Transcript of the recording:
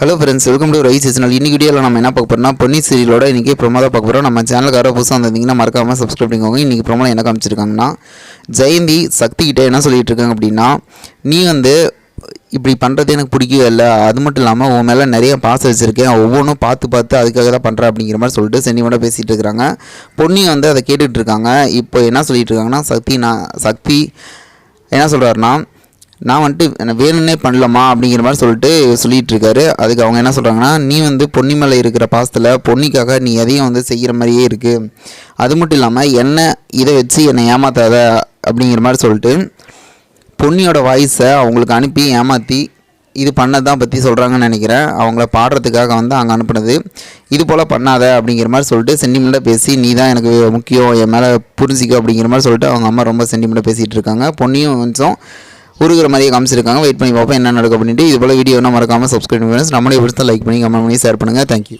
Hello friends welcome to rice channel இன்னைக்கு வீடியோவில் நம்ம என்ன பார்க்க போறோம்னா பொன்னி சீரியலோட இன்றைக்கி ப்ரொமோ பார்க்க போகிறோம் நம்ம சேனலுக்கு யாரோ புதுசாக வந்திருந்தீங்கன்னா மறக்காமல் சப்ஸ்கிரைப் பண்ணிக்கோங்க. இன்றைக்கி ப்ரொமோ என்ன காமிச்சிருக்காங்கன்னா ஜெயந்தி சக்தி கிட்ட என்ன சொல்லிட்டு இருக்காங்க அப்படின்னா நீ வந்து இப்படி பண்ணுறது எனக்கு பிடிக்கவே இல்லை. அது மட்டும் இல்லாமல் உன் மேலே நிறைய பாசம் வச்சுருக்கேன். ஒவ்வொன்றும் பார்த்து பார்த்து அதுக்காக தான் பண்ணுறேன் அப்படிங்கிற மாதிரி சொல்லிட்டு சென்டிமெண்ட்டாக பேசிகிட்டு இருக்கிறாங்க பொன்னி வந்து அதை கேட்டுட்டு இருக்காங்க. இப்போ என்ன சொல்லிட்டு இருக்காங்கன்னா சக்தி நான் சக்தி என்ன சொல்கிறாருன்னா நான் வந்துட்டு வேணும்னே பண்ணலாமா அப்படிங்கிற மாதிரி சொல்லிட்டு சொல்லிட்டு இருக்காரு அதுக்கு அவங்க என்ன சொல்கிறாங்கன்னா நீ வந்து பொன்னி மேலே இருக்கிற பாசத்தில் பொன்னிக்காக நீ எதையும் வந்து செய்கிற மாதிரியே இருக்குது அது மட்டும் இல்லாமல் என்ன இதை வச்சு என்னை ஏமாத்தாத? அப்படிங்கிற மாதிரி சொல்லிட்டு பொன்னியோட வாய்ஸை அவங்களுக்கு அனுப்பி ஏமாற்றி இது பண்ணதான் பற்றி சொல்கிறாங்கன்னு நினைக்கிறேன். அவங்கள பாடுறதுக்காக வந்து அங்கே அனுப்புனது. இது போல் பண்ணாத அப்படிங்கிற மாதிரி சொல்லிட்டு சென்டிமெண்ட்டாக பேசி நீ தான் எனக்கு முக்கியம். என் மேலே புரிஞ்சிக்க அப்படிங்கிற மாதிரி சொல்லிட்டு அவங்க அம்மா ரொம்ப சென்டிமெண்ட்டாக பேசிகிட்டு இருக்காங்க. பொன்னியும் கொஞ்சம் உருகிற மாதிரியே காமிச்சிருக்காங்க. வெயிட் பண்ணி பார்ப்போம் என்ன நடக்கும் அப்படின்ட்டு. இது போல் வீடியோ மறக்காமல் சப்ஸ்கிரைப் பண்ணுங்க நம்மளே பிடிச்சா லைக் பண்ணி கமெண்ட் பண்ணி ஷேர் பண்ணுங்கள் தேங்க்யூ